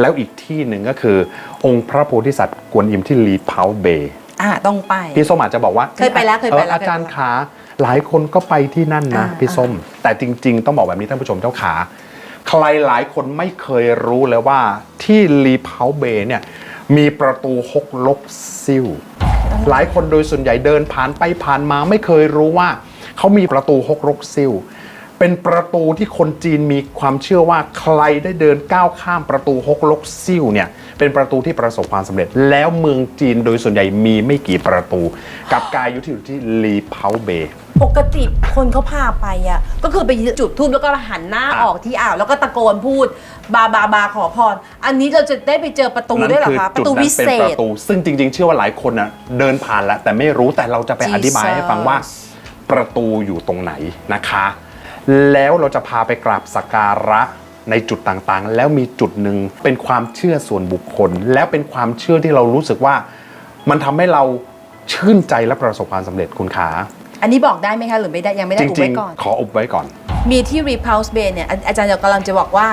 แล้วอีกที่หนึ่งก็คือ องค์พระโพธิสัตว์กวนอิมที่ลีเพาเบย์อ่าต้องไป พี่ส้มอาจจะบอกว่าเคยไปแล้วเคยไปแล้วอออาจารย์ขาหลายคนก็ไปที่นั่นนะอ่าพี่ส้ม แต่จริง ๆ ต้องบอกแบบนี้ท่านผู้ชมเจ้าขา ใครหลายคนไม่เคยรู้เลยว่าที่ลีเพาเบย์เนี่ยมีประตูฮกลกซิ่วหลายคนโดยส่วนใหญ่เดินผ่านไปผ่านมาไม่เคยรู้ว่าเขามีประตูฮกลกซิ่ว เป็นประตูที่คนจีนมีความเชื่อว่าใครได้เดินก้าวข้ามประตูฮกลกซิ่วเนี่ยเป็นประตูที่ประสบความสำเร็จ แล้วเมืองจีนโดยส่วนใหญ่มีไม่กี่ประตู กับกายอยู่ที่อยู่ที่ลีเพาเบย์ปกติคนเขาพาไปอะก็คือไปจุดทูบแล้วก็หันหน้าอะออกที่อ่าวแล้วก็ตะโกนพูดบาบาบาขอพร อันนี้เราจะได้ไปเจอประตูด้วยเหรอคะประตูจุดนั้นวิเศเป็นปษระตู ซึ่งจริง ๆ เชื่อว่าหลายคนน่ะเดินผ่านแล้วแต่ไม่รู้แต่เราจะไปอธิบายให้ฟังว่าประตูอยู่ตรงไหนนะคะ แล้วเราจะพาไปกราบสักการะในจุดต่างๆ แล้วมีจุดหนึ่งเป็นความเชื่อส่วนบุคคล แล้วเป็นความเชื่อที่เรารู้สึกว่า มันทำให้เราชื่นใจและประสบความสำเร็จคุณขา อันนี้บอกได้ไหมคะหรือไม่ได้ยังไม่ได้จอุบริไว้งก่อนๆขออุบไว้ก่อน มีที่ Repulse Bay เนี่ยอาอาจารย์กำลังจะบอกว่า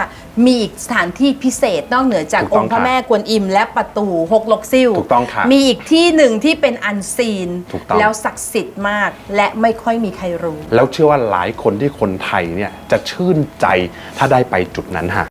มีอีกสถานที่พิเศษนอกเหนือจากถูกอต้องงค์พระค่ะแม่กวนอิม และประตูหกลกซิ่วถูกต้องค่ะมีอีกที่หนึ่งที่เป็นอันซีน ถูกต้อง แล้วศักดิ์สิทธิ์มาก และไม่ค่อยมีใครรู้ แล้วเชื่อว่าหลายคนที่คนไทยเนี่ยจะชื่นใจถ้าได้ไปจุดนั้นฮะ